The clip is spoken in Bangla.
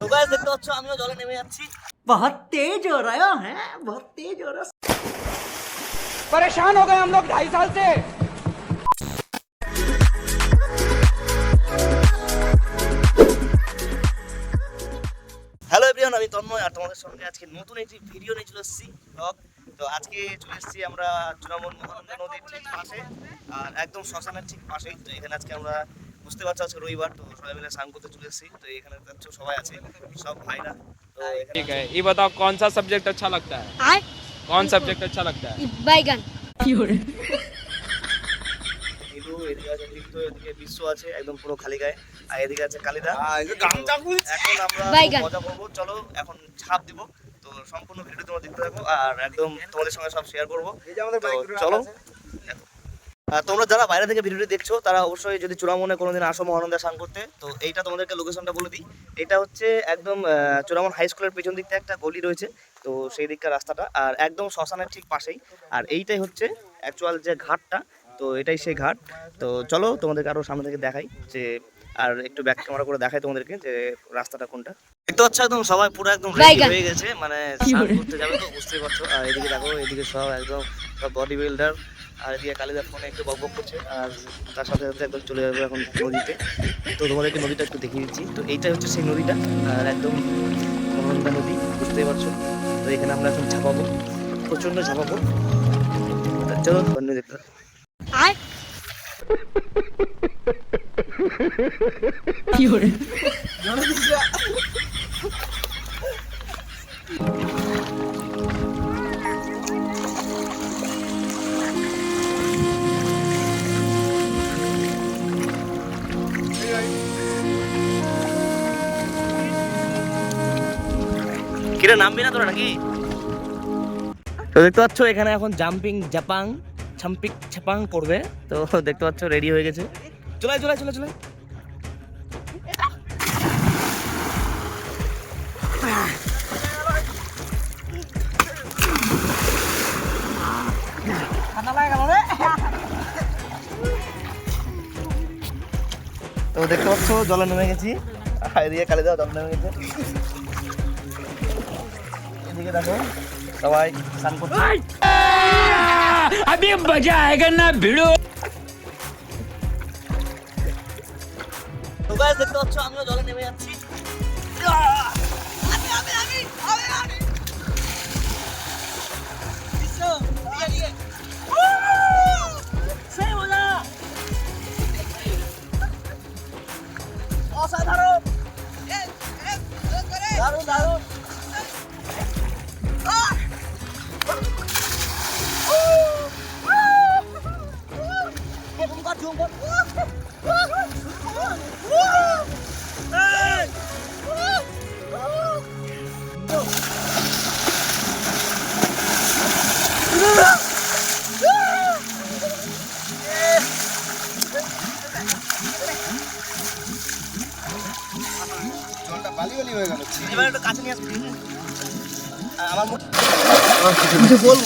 তো guys, দেখতে পাচ্ছ আমিও জলে নেমে যাচ্ছি बहुत तेज हो रहा है बहुत तेज हो रहा परेशान हो गए हम लोग ढाई साल से হ্যালো এভরিওয়ান আমি তন্ময় আর তোমাদের সঙ্গে আজকে নতুন একটি ভিডিও নিয়ে চলে এসেছি vlog। তো আজকে চলে এসেছি আমরা চূড়ামন মহানন্দা নদীর ঠিক পাশে আর একদম শ্মশানের ঠিক পাশেই তো এখানে আজকে আমরা বুঝতে পারছো আজকে রবিবার তো সবাই মিলে স্নান করতে চলে এসেছি তো এখানে দেখছো সবাই আছে সব ভাইরা তো এখানে ठीक है ये बताओ कौन सा सब्जेक्ट अच्छा लगता है आय कौन सब्जेक्ट अच्छा लगता है बैगन নীলু এদিকে আছে দীপ্ত এদিকে বিশ্ব আছে একদম পুরো খালি গায়ে আর এদিকে আছে কালিদা এখন আমরা বাইগান। মজা করবো চলো এখন ছাপ দিব তো সম্পূর্ণ ভিডিও তোমরা দেখতে থাকো আর একদম তোমাদের সঙ্গে সব শেয়ার করব। চলো। আর তোমরা যারা বাইরে থেকে ভিডিওটি দেখছ তারা অবশ্যই যদি চূড়ামনে কোনোদিন আসো মহানন্দা স্নান করতে তো এইটা তোমাদেরকে লোকেশনটা বলে দিই। এটা হচ্ছে একদম চূড়ামন হাই স্কুলের পেছন দিকটা একটা গলি রয়েছে তো সেই দিককার রাস্তাটা। আর একদম শ্মশানের ঠিক পাশেই। আর এইটাই হচ্ছে অ্যাকচুয়াল যে ঘাটটা তো এটাই সেই ঘাট। তো চলো তোমাদেরকে আরও সামনে থেকে দেখাই যে আর একটু ব্যাক ক্যামেরা করে দেখাই তোমাদেরকে যে রাস্তাটা কোনটা। দেখতে পাচ্ছ একদম সবাই পুরো একদম রেডি হয়ে গেছে মানে স্নান করতে যাবে তো বুঝতেই পারছ। আর এদিকে দেখো এদিকে সব একদম সব বডি বিল্ডার আর এদিকে কালিদার ফোনে একটু বক বক করছে আর তার সাথে সাথে একদম চলে যাবে এখন নদীতে। তো তোমাদেরকে নদীটা একটু দেখিয়ে দিচ্ছি। তো এইটাই হচ্ছে সেই নদীটা আর একদম মহানন্দা নদী বুঝতেই পারছ। তো এখানে আমরা এখন ঝাপাবো প্রচণ্ড ঝাপাবো। চলো দেখতে आय কিরে নামবি না তোরা নাকি? তো দেখতে পাচ্ছ এখানে এখন জাম্পিং জাপাং ছাম্পিক ছাপাং করবে। তো দেখতে পাচ্ছ রেডি হয়ে গেছে। চলে চলে চলে চলে তো দেখতে পাচ্ছ জলে নেমে গেছি আর এদিকে কালে দেওয়া জল নেমে গেছে এদিকে দেখো সবাই স্নান করছে अभी मजा आएगा ना भिड़ो দেখতে পাচ্ছ আমিও জলে নেমে যাচ্ছি অসাধারণ দারুণ দারুণ এবার একটু কাছে নিয়ে আসবি আমার কিছু বলব